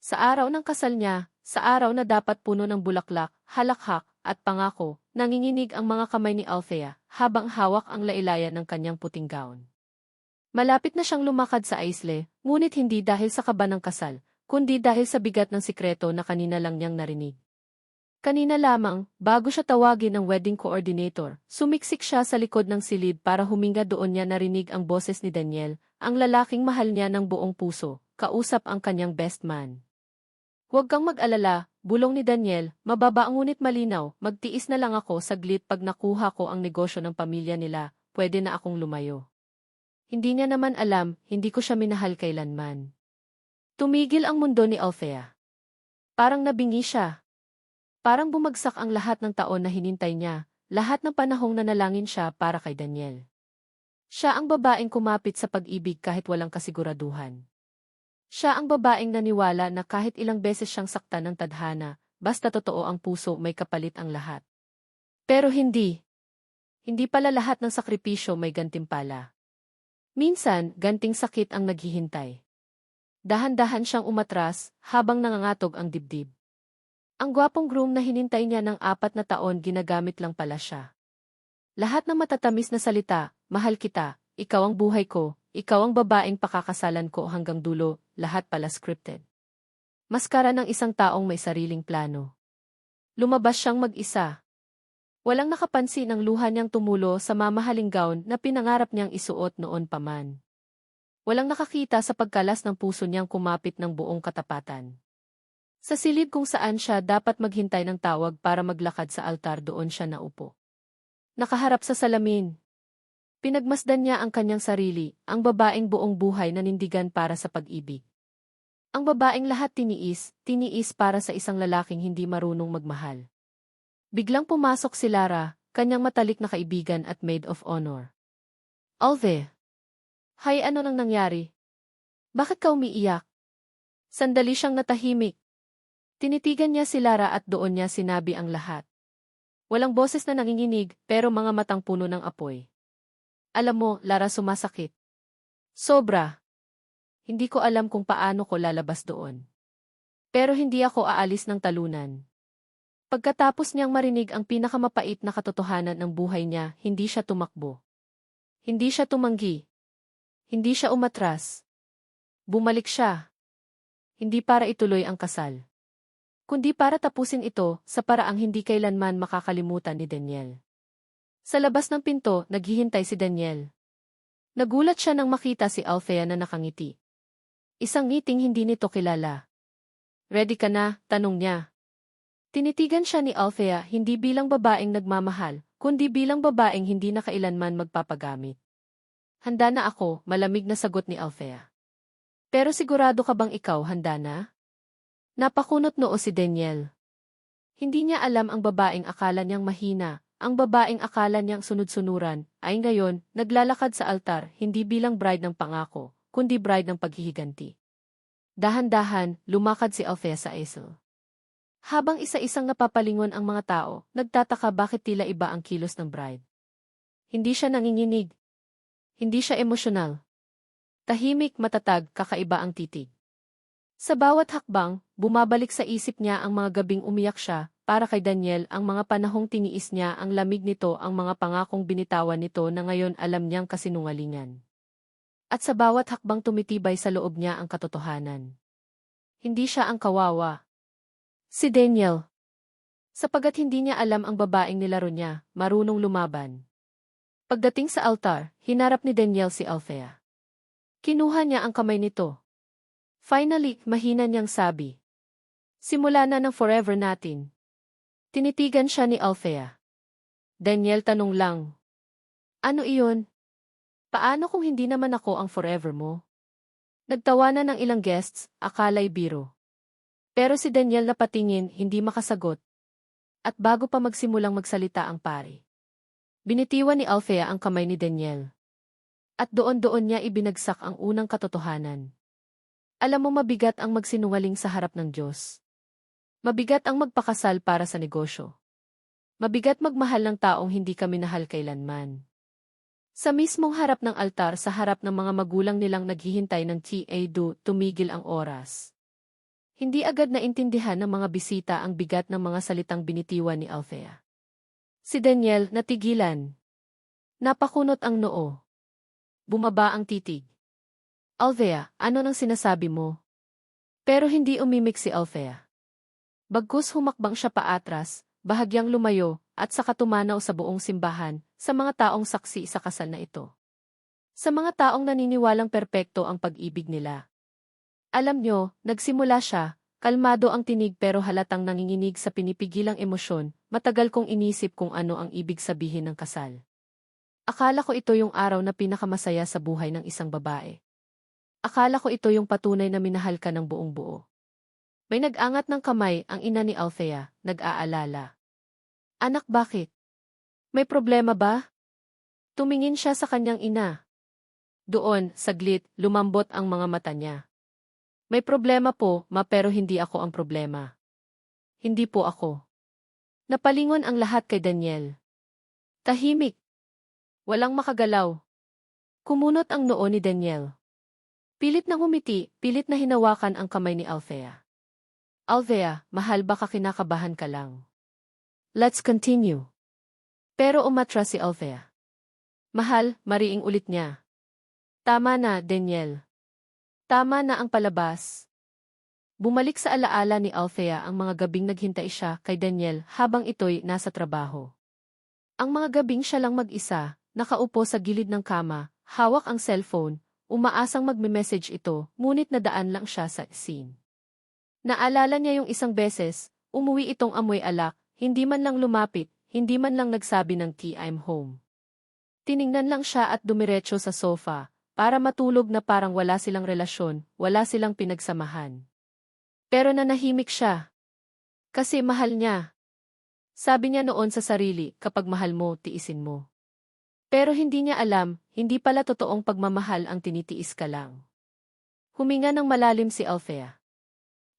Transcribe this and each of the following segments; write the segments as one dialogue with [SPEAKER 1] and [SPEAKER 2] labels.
[SPEAKER 1] Sa araw ng kasal niya, sa araw na dapat puno ng bulaklak, halakhak, at pangako, nanginginig ang mga kamay ni Althea habang hawak ang lailayan ng kanyang puting gown. Malapit na siyang lumakad sa aisle, ngunit hindi dahil sa kaba ng kasal, kundi dahil sa bigat ng sikreto na kanina lang niyang narinig. Kanina lamang, bago siya tawagin ng wedding coordinator, sumiksik siya sa likod ng silid para huminga doon niya narinig ang boses ni Daniel, ang lalaking mahal niya ng buong puso, kausap ang kanyang best man. Huwag kang mag-alala, bulong ni Daniel, mababa ngunit malinaw, magtiis na lang ako saglit pag nakuha ko ang negosyo ng pamilya nila, pwede na akong lumayo. Hindi niya naman alam, hindi ko siya minahal kailanman. Tumigil ang mundo ni Althea. Parang nabingi siya. Parang bumagsak ang lahat ng taon na hinintay niya, lahat ng panahong nanalangin siya para kay Daniel. Siya ang babaeng kumapit sa pag-ibig kahit walang kasiguraduhan. Siya ang babaeng naniwala na kahit ilang beses siyang saktan ng tadhana, basta totoo ang puso may kapalit ang lahat. Pero hindi. Hindi pala lahat ng sakripisyo may gantimpala. Minsan, ganting sakit ang naghihintay. Dahan-dahan siyang umatras habang nangangatog ang dibdib. Ang gwapong groom na hinintay niya ng apat na taon ginagamit lang pala siya. Lahat ng matatamis na salita, mahal kita, ikaw ang buhay ko, ikaw ang babaeng pakakasalan ko hanggang dulo, lahat pala scripted. Maskara ng isang taong may sariling plano. Lumabas siyang mag-isa. Walang nakapansin ang luha niyang tumulo sa mamahaling gown na pinangarap niyang isuot noon pa man. Walang nakakita sa pagkalas ng puso niyang kumapit ng buong katapatan. Sa silid kung saan siya dapat maghintay ng tawag para maglakad sa altar doon siya naupo. Nakaharap sa salamin. Pinagmasdan niya ang kanyang sarili, ang babaeng buong buhay na nindigan para sa pag-ibig. Ang babaeng lahat tiniis, tiniis para sa isang lalaking hindi marunong magmahal. Biglang pumasok si Lara, kanyang matalik na kaibigan at maid of honor. Alve. Hay ano nang nangyari? Bakit ka umiiyak? Sandali siyang natahimik, Tinitigan niya si Lara at doon niya sinabi ang lahat. Walang boses na nanginginig, pero mga matang puno ng apoy. Alam mo, Lara sumasakit. Sobra. Hindi ko alam kung paano ko lalabas doon. Pero hindi ako aalis ng talunan. Pagkatapos niyang marinig ang pinakamapait na katotohanan ng buhay niya, hindi siya tumakbo. Hindi siya tumanggi. Hindi siya umatras. Bumalik siya. Hindi para ituloy ang kasal kundi para tapusin ito sa paraang hindi kailanman makakalimutan ni Daniel. Sa labas ng pinto, naghihintay si Daniel. Nagulat siya nang makita si Althea na nakangiti. Isang ngiting hindi nito kilala. Ready ka na? Tanong niya. Tinitigan siya ni Althea hindi bilang babaeng nagmamahal, kundi bilang babaeng hindi na kailanman magpapagamit. Handa na ako, malamig na sagot ni Althea. Pero sigurado ka bang ikaw handa na? Napakunot noo si Daniel. Hindi niya alam ang babaeng akala niyang mahina, ang babaeng akala niyang sunod-sunuran, ay ngayon, naglalakad sa altar, hindi bilang bride ng pangako, kundi bride ng paghihiganti. Dahan-dahan, lumakad si Althea sa Aisel. Habang isa-isang napapalingon ang mga tao, nagtataka bakit tila iba ang kilos ng bride. Hindi siya nanginginig. Hindi siya emosyonal. Tahimik, matatag, kakaiba ang titig. Sa bawat hakbang, bumabalik sa isip niya ang mga gabing umiyak siya, para kay Daniel ang mga panahong tiniis niya ang lamig nito ang mga pangakong binitawan nito na ngayon alam niyang kasinungalingan. At sa bawat hakbang tumitibay sa loob niya ang katotohanan. Hindi siya ang kawawa. Si Daniel. Sapagat hindi niya alam ang babaeng nilaro niya, marunong lumaban. Pagdating sa altar, hinarap ni Daniel si Althea. Kinuha niya ang kamay nito, Finally, mahina niyang sabi. Simula na ng forever natin. Tinitigan siya ni Althea. Daniel tanong lang. Ano iyon? Paano kung hindi naman ako ang forever mo? Nagtawanan ng ilang guests, akalay biro. Pero si Daniel napatingin, hindi makasagot. At bago pa magsimulang magsalita ang pari. Binitiwan ni Althea ang kamay ni Daniel. At doon-doon niya ibinagsak ang unang katotohanan. Alam mo mabigat ang magsinungaling sa harap ng Diyos. Mabigat ang magpakasal para sa negosyo. Mabigat magmahal ng taong hindi kami nahal kailanman. Sa mismong harap ng altar sa harap ng mga magulang nilang naghihintay ng TA do, tumigil ang oras. Hindi agad naintindihan ng mga bisita ang bigat ng mga salitang binitiwan ni Althea. Si Daniel natigilan. Napakunot ang noo. Bumaba ang titig. Althea, ano nang sinasabi mo? Pero hindi umimik si Althea. Bagkus humakbang siya paatras, bahagyang lumayo, at saka tumanaw sa buong simbahan, sa mga taong saksi sa kasal na ito. Sa mga taong naniniwalang perpekto ang pag-ibig nila. Alam nyo, nagsimula siya, kalmado ang tinig pero halatang nanginginig sa pinipigilang emosyon, matagal kong inisip kung ano ang ibig sabihin ng kasal. Akala ko ito yung araw na pinakamasaya sa buhay ng isang babae. Akala ko ito yung patunay na minahal ka ng buong buo. May nag-angat ng kamay ang ina ni Althea, nag-aalala. Anak bakit? May problema ba? Tumingin siya sa kanyang ina. Doon, saglit, lumambot ang mga mata niya. May problema po, ma pero hindi ako ang problema. Hindi po ako. Napalingon ang lahat kay Daniel. Tahimik. Walang makagalaw. Kumunot ang noo ni Daniel. Pilit na humiti, pilit na hinawakan ang kamay ni Althea. Althea, mahal baka kinakabahan ka lang. Let's continue. Pero umatras si Althea. Mahal, mariing ulit niya. Tama na, Daniel. Tama na ang palabas. Bumalik sa alaala ni Althea ang mga gabing naghintay siya kay Daniel habang ito'y nasa trabaho. Ang mga gabing siya lang mag-isa, nakaupo sa gilid ng kama, hawak ang cellphone, umaasang magme-message ito, ngunit nadaan lang siya sa scene. Naalala niya yung isang beses, umuwi itong amoy alak, hindi man lang lumapit, hindi man lang nagsabi ng tea I'm home. Tiningnan lang siya at dumiretso sa sofa, para matulog na parang wala silang relasyon, wala silang pinagsamahan. Pero nanahimik siya. Kasi mahal niya. Sabi niya noon sa sarili, kapag mahal mo, tiisin mo. Pero hindi niya alam, hindi pala totoong pagmamahal ang tinitiis ka lang. Huminga ng malalim si Althea.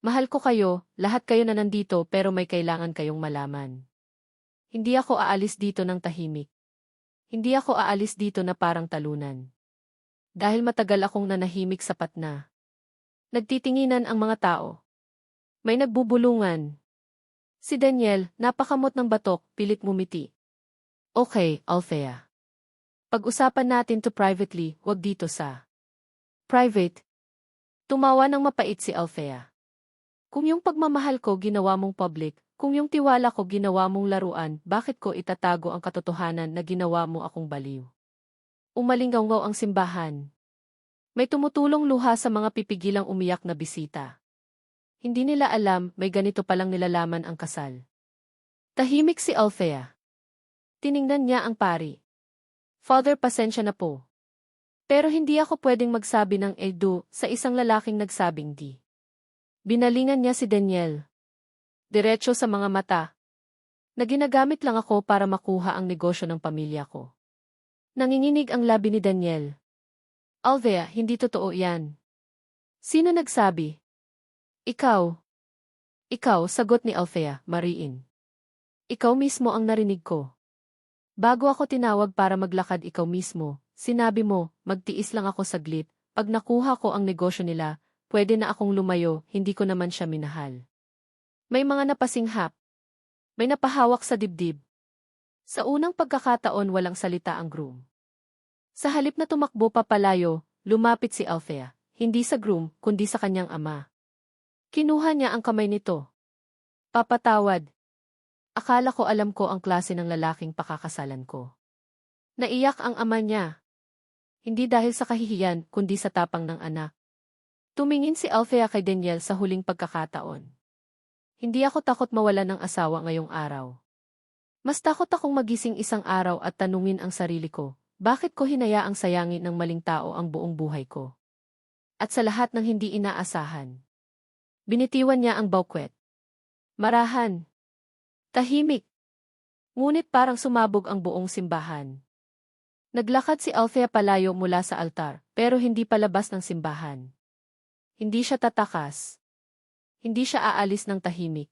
[SPEAKER 1] Mahal ko kayo, lahat kayo na nandito pero may kailangan kayong malaman. Hindi ako aalis dito ng tahimik. Hindi ako aalis dito na parang talunan. Dahil matagal akong nanahimik sapat na. Nagtitinginan ang mga tao. May nagbubulungan. Si Daniel, napakamot ng batok, pilit mumiti. Okay, Althea. Pag-usapan natin to privately, wag dito sa private. Tumawa ng mapait si Althea. Kung yung pagmamahal ko ginawa mong public, kung yung tiwala ko ginawa mong laruan, bakit ko itatago ang katotohanan na ginawa mo akong baliw? Umalinggaw ang simbahan. May tumutulong luha sa mga pipigilang umiyak na bisita. Hindi nila alam may ganito palang nilalaman ang kasal. Tahimik si Althea. Tiningnan niya ang pari. Father, pasensya na po. Pero hindi ako pwedeng magsabi ng edu sa isang lalaking nagsabing di. Binalingan niya si Daniel. Diretso sa mga mata. Na ginagamit lang ako para makuha ang negosyo ng pamilya ko. Nanginginig ang labi ni Daniel. Alvea, hindi totoo yan. Sino nagsabi? Ikaw. Ikaw, sagot ni Althea, mariin. Ikaw mismo ang narinig ko. Bago ako tinawag para maglakad ikaw mismo, sinabi mo, magtiis lang ako saglit, pag nakuha ko ang negosyo nila, pwede na akong lumayo, hindi ko naman siya minahal. May mga napasinghap. May napahawak sa dibdib. Sa unang pagkakataon walang salita ang groom. Sa halip na tumakbo papalayo, lumapit si Althea, hindi sa groom, kundi sa kanyang ama. Kinuha niya ang kamay nito. Papatawad. Akala ko alam ko ang klase ng lalaking pakakasalan ko. Naiyak ang ama niya. Hindi dahil sa kahihiyan, kundi sa tapang ng anak. Tumingin si Althea kay Daniel sa huling pagkakataon. Hindi ako takot mawala ng asawa ngayong araw. Mas takot akong magising isang araw at tanungin ang sarili ko, bakit ko hinayaang sayangin ng maling tao ang buong buhay ko? At sa lahat ng hindi inaasahan. Binitiwan niya ang baukwet. Marahan. Tahimik. Ngunit parang sumabog ang buong simbahan. Naglakad si Althea palayo mula sa altar, pero hindi palabas ng simbahan. Hindi siya tatakas. Hindi siya aalis ng tahimik.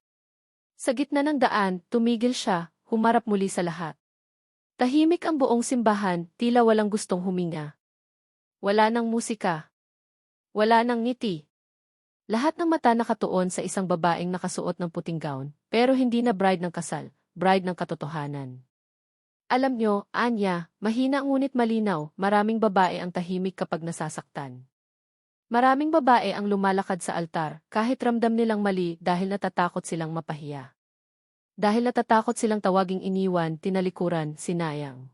[SPEAKER 1] Sa gitna ng daan, tumigil siya, humarap muli sa lahat. Tahimik ang buong simbahan, tila walang gustong huminga. Wala nang musika. Wala nang ngiti. Lahat ng mata nakatuon sa isang babaeng nakasuot ng puting gown, pero hindi na bride ng kasal, bride ng katotohanan. Alam nyo, Anya, mahina ngunit malinaw, maraming babae ang tahimik kapag nasasaktan. Maraming babae ang lumalakad sa altar, kahit ramdam nilang mali dahil natatakot silang mapahiya. Dahil natatakot silang tawaging iniwan, tinalikuran, sinayang.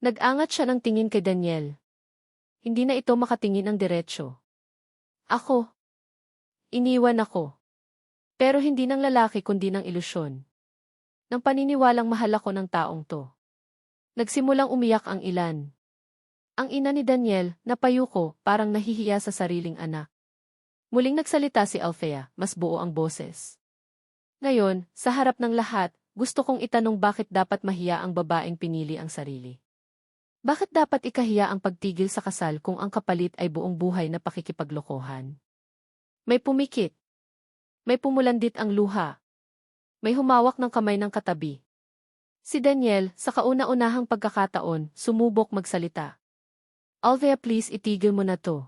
[SPEAKER 1] Nag-angat siya ng tingin kay Daniel. Hindi na ito makatingin ng diretsyo. Ako. Iniwan ako. Pero hindi ng lalaki kundi ng ilusyon. Nang paniniwalang mahal ako ng taong to. Nagsimulang umiyak ang ilan. Ang ina ni Daniel, napayuko, parang nahihiya sa sariling anak. Muling nagsalita si Althea, mas buo ang boses. Ngayon, sa harap ng lahat, gusto kong itanong bakit dapat mahiya ang babaeng pinili ang sarili. Bakit dapat ikahiya ang pagtigil sa kasal kung ang kapalit ay buong buhay na pakikipaglokohan? May pumikit. May pumulandit ang luha. May humawak ng kamay ng katabi. Si Daniel, sa kauna-unahang pagkakataon, sumubok magsalita. Alvea please itigil mo na to.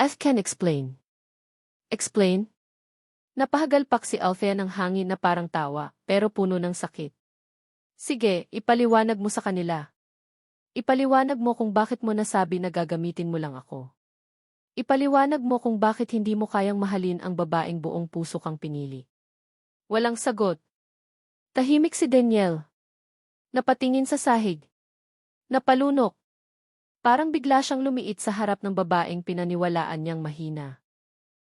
[SPEAKER 1] As can explain. Explain? Napahagalpak si Althea ng hangin na parang tawa, pero puno ng sakit. Sige, ipaliwanag mo sa kanila. Ipaliwanag mo kung bakit mo nasabi na gagamitin mo lang ako. Ipaliwanag mo kung bakit hindi mo kayang mahalin ang babaeng buong puso kang pinili. Walang sagot. Tahimik si Daniel. Napatingin sa sahig. Napalunok. Parang bigla siyang lumiit sa harap ng babaeng pinaniwalaan niyang mahina.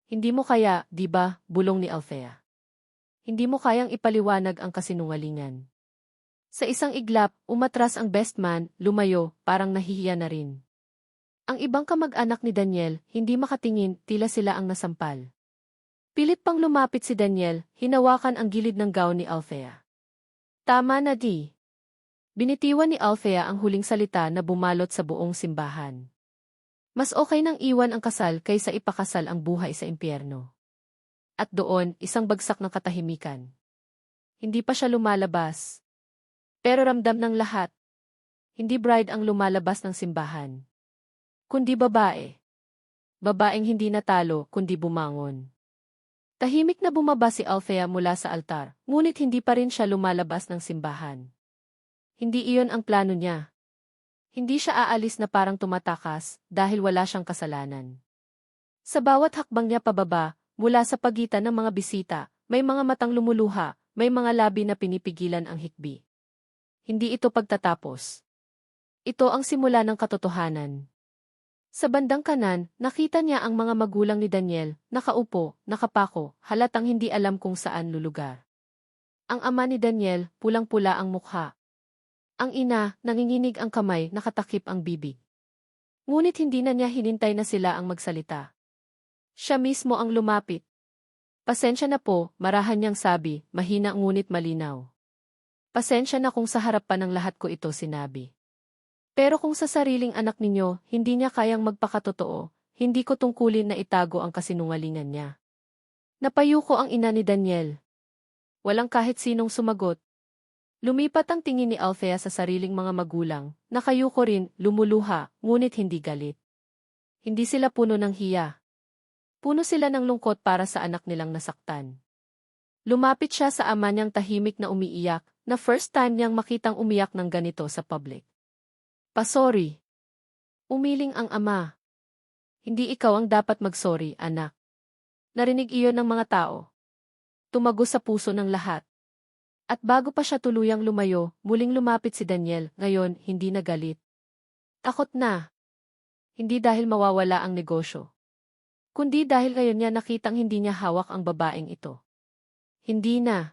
[SPEAKER 1] Hindi mo kaya, di ba, bulong ni Althea. Hindi mo kayang ipaliwanag ang kasinungalingan. Sa isang iglap, umatras ang best man, lumayo, parang nahihiya na rin. Ang ibang kamag-anak ni Daniel, hindi makatingin, tila sila ang nasampal. Pilit pang lumapit si Daniel, hinawakan ang gilid ng gown ni Althea. Tama na di. Binitiwan ni Althea ang huling salita na bumalot sa buong simbahan. Mas okay nang iwan ang kasal kaysa ipakasal ang buhay sa impyerno. At doon, isang bagsak ng katahimikan. Hindi pa siya lumalabas. Pero ramdam ng lahat. Hindi bride ang lumalabas ng simbahan. Kundi babae. Babaeng hindi natalo, kundi bumangon. Tahimik na bumaba si Althea mula sa altar, ngunit hindi pa rin siya lumalabas ng simbahan. Hindi iyon ang plano niya. Hindi siya aalis na parang tumatakas dahil wala siyang kasalanan. Sa bawat hakbang niya pababa, mula sa pagitan ng mga bisita, may mga matang lumuluha, may mga labi na pinipigilan ang hikbi. Hindi ito pagtatapos. Ito ang simula ng katotohanan. Sa bandang kanan, nakita niya ang mga magulang ni Daniel, nakaupo, nakapako, halatang hindi alam kung saan lulugar. Ang ama ni Daniel, pulang-pula ang mukha, ang ina, nanginginig ang kamay, nakatakip ang bibig. Ngunit hindi na niya hinintay na sila ang magsalita. Siya mismo ang lumapit. Pasensya na po, marahan niyang sabi, mahina ngunit malinaw. Pasensya na kung sa harap pa ng lahat ko ito sinabi. Pero kung sa sariling anak ninyo, hindi niya kayang magpakatotoo, hindi ko tungkulin na itago ang kasinungalingan niya. Napayuko ang ina ni Daniel. Walang kahit sinong sumagot, Lumipat ang tingin ni Althea sa sariling mga magulang, nakayuko rin, lumuluha, ngunit hindi galit. Hindi sila puno ng hiya. Puno sila ng lungkot para sa anak nilang nasaktan. Lumapit siya sa ama niyang tahimik na umiiyak, na first time niyang makitang umiyak ng ganito sa public. Pasori. Umiling ang ama. Hindi ikaw ang dapat magsorry, anak. Narinig iyon ng mga tao. Tumago sa puso ng lahat. At bago pa siya tuluyang lumayo, muling lumapit si Daniel, ngayon hindi na galit. Takot na. Hindi dahil mawawala ang negosyo. Kundi dahil ngayon niya nakitang hindi niya hawak ang babaeng ito. Hindi na.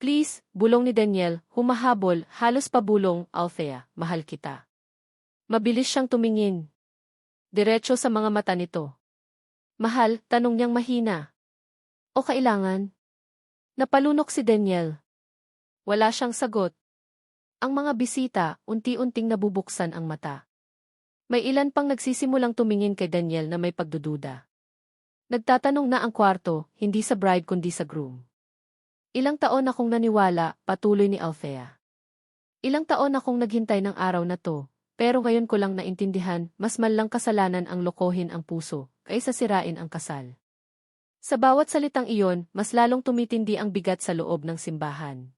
[SPEAKER 1] Please, bulong ni Daniel, humahabol, halos pabulong, Althea, mahal kita. Mabilis siyang tumingin. Diretso sa mga mata nito. Mahal, tanong niyang mahina. O kailangan? Napalunok si Daniel. Wala siyang sagot. Ang mga bisita, unti-unting nabubuksan ang mata. May ilan pang nagsisimulang tumingin kay Daniel na may pagdududa. Nagtatanong na ang kwarto, hindi sa bride kundi sa groom. Ilang taon akong naniwala, patuloy ni Althea. Ilang taon akong naghintay ng araw na to, pero ngayon ko lang naintindihan, mas malang kasalanan ang lokohin ang puso, kaysa sirain ang kasal. Sa bawat salitang iyon, mas lalong tumitindi ang bigat sa loob ng simbahan.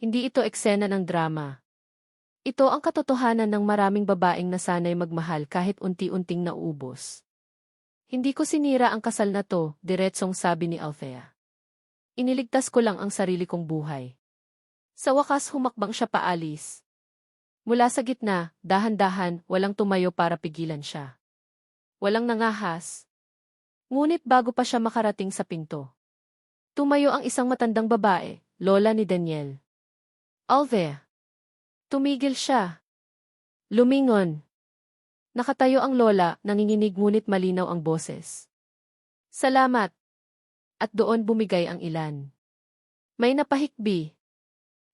[SPEAKER 1] Hindi ito eksena ng drama. Ito ang katotohanan ng maraming babaeng nasanay magmahal kahit unti-unting nauubos. Hindi ko sinira ang kasal na to, diretsong sabi ni Althea. Iniligtas ko lang ang sarili kong buhay. Sa wakas humakbang siya paalis. Mula sa gitna, dahan-dahan, walang tumayo para pigilan siya. Walang nangahas, Ngunit bago pa siya makarating sa pinto. Tumayo ang isang matandang babae, lola ni Daniel. Alve. Tumigil siya. Lumingon. Nakatayo ang lola, nanginginig ngunit malinaw ang boses. Salamat. At doon bumigay ang ilan. May napahikbi.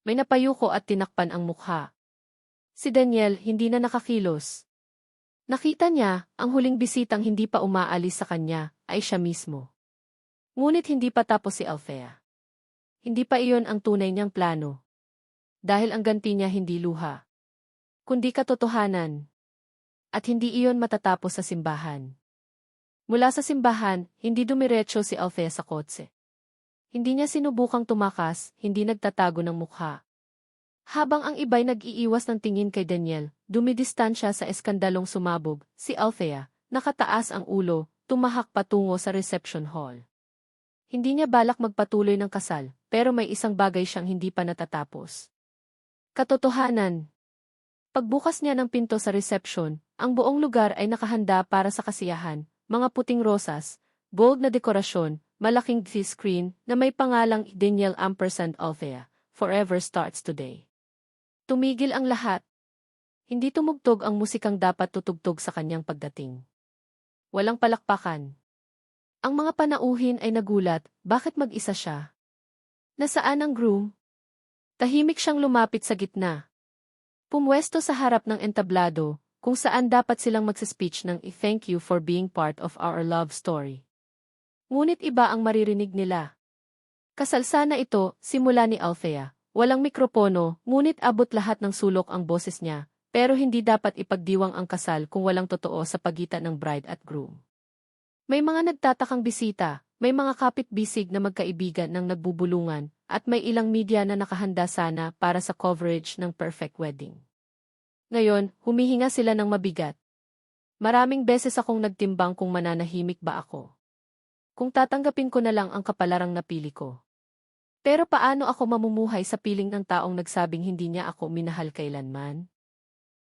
[SPEAKER 1] May napayuko at tinakpan ang mukha. Si Daniel hindi na nakakilos. Nakita niya, ang huling bisitang hindi pa umaalis sa kanya, ay siya mismo. Ngunit hindi pa tapos si Althea. Hindi pa iyon ang tunay niyang plano. Dahil ang ganti niya hindi luha. Kundi katotohanan. At hindi iyon matatapos sa simbahan. Mula sa simbahan, hindi dumiretso si Althea sa kotse. Hindi niya sinubukang tumakas, hindi nagtatago ng mukha. Habang ang iba'y nag-iiwas ng tingin kay Daniel, dumidistansya sa eskandalong sumabog, si Althea, nakataas ang ulo, tumahak patungo sa reception hall. Hindi niya balak magpatuloy ng kasal, pero may isang bagay siyang hindi pa natatapos. Katotohanan. Pagbukas niya ng pinto sa reception, ang buong lugar ay nakahanda para sa kasiyahan, mga puting rosas, bold na dekorasyon, malaking screen na may pangalang Daniel Ampersand Althea, Forever Starts Today. Tumigil ang lahat. Hindi tumugtog ang musikang dapat tutugtog sa kanyang pagdating. Walang palakpakan. Ang mga panauhin ay nagulat, bakit mag-isa siya? Nasaan ang groom? Tahimik siyang lumapit sa gitna. Pumwesto sa harap ng entablado, kung saan dapat silang magsaspeech ng i-thank you for being part of our love story. Ngunit iba ang maririnig nila. Kasalsana ito, simula ni Althea, Walang mikropono, ngunit abot lahat ng sulok ang boses niya, pero hindi dapat ipagdiwang ang kasal kung walang totoo sa pagitan ng bride at groom. May mga nagtatakang bisita, may mga kapit-bisig na magkaibigan ng nagbubulungan, at may ilang media na nakahanda sana para sa coverage ng perfect wedding. Ngayon, humihinga sila ng mabigat. Maraming beses akong nagtimbang kung mananahimik ba ako. Kung tatanggapin ko na lang ang kapalarang napili ko. Pero paano ako mamumuhay sa piling ng taong nagsabing hindi niya ako minahal kailanman?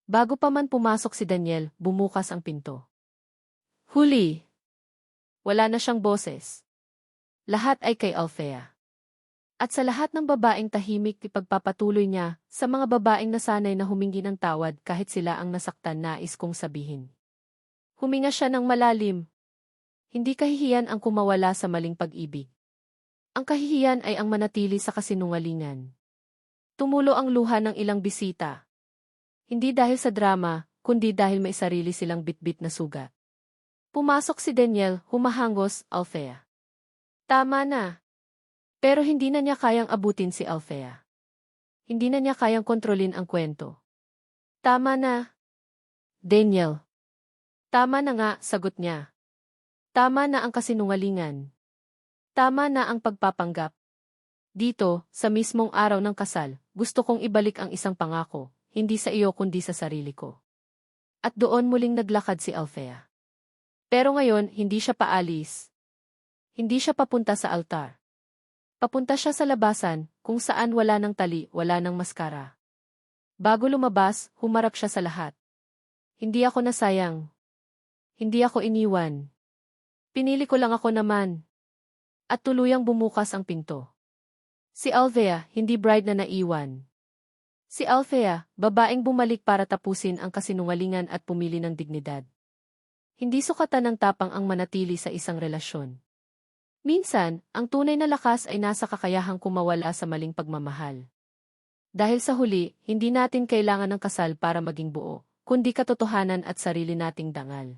[SPEAKER 1] Bago pa man pumasok si Daniel, bumukas ang pinto. Huli! Wala na siyang boses. Lahat ay kay Althea. At sa lahat ng babaeng tahimik ipagpapatuloy niya, sa mga babaeng nasanay na humingi ng tawad kahit sila ang nasaktan nais kong sabihin. Huminga siya ng malalim. Hindi kahihiyan ang kumawala sa maling pag-ibig. Ang kahihiyan ay ang manatili sa kasinungalingan. Tumulo ang luha ng ilang bisita. Hindi dahil sa drama, kundi dahil may sarili silang bitbit na sugat. Pumasok si Daniel, humahangos, Althea. Tama na. Pero hindi na niya kayang abutin si Althea. Hindi na niya kayang kontrolin ang kwento. Tama na. Daniel. Tama na nga, sagot niya. Tama na ang kasinungalingan. Tama na ang pagpapanggap. Dito, sa mismong araw ng kasal, gusto kong ibalik ang isang pangako, hindi sa iyo kundi sa sarili ko. At doon muling naglakad si Althea. Pero ngayon, hindi siya paalis. Hindi siya papunta sa altar. Papunta siya sa labasan, kung saan wala ng tali, wala ng maskara. Bago lumabas, humarap siya sa lahat. Hindi ako nasayang. Hindi ako iniwan. Pinili ko lang ako naman at tuluyang bumukas ang pinto. Si Althea, hindi bride na naiwan. Si Althea, babaeng bumalik para tapusin ang kasinungalingan at pumili ng dignidad. Hindi sukatan ng tapang ang manatili sa isang relasyon. Minsan, ang tunay na lakas ay nasa kakayahang kumawala sa maling pagmamahal. Dahil sa huli, hindi natin kailangan ng kasal para maging buo, kundi katotohanan at sarili nating dangal.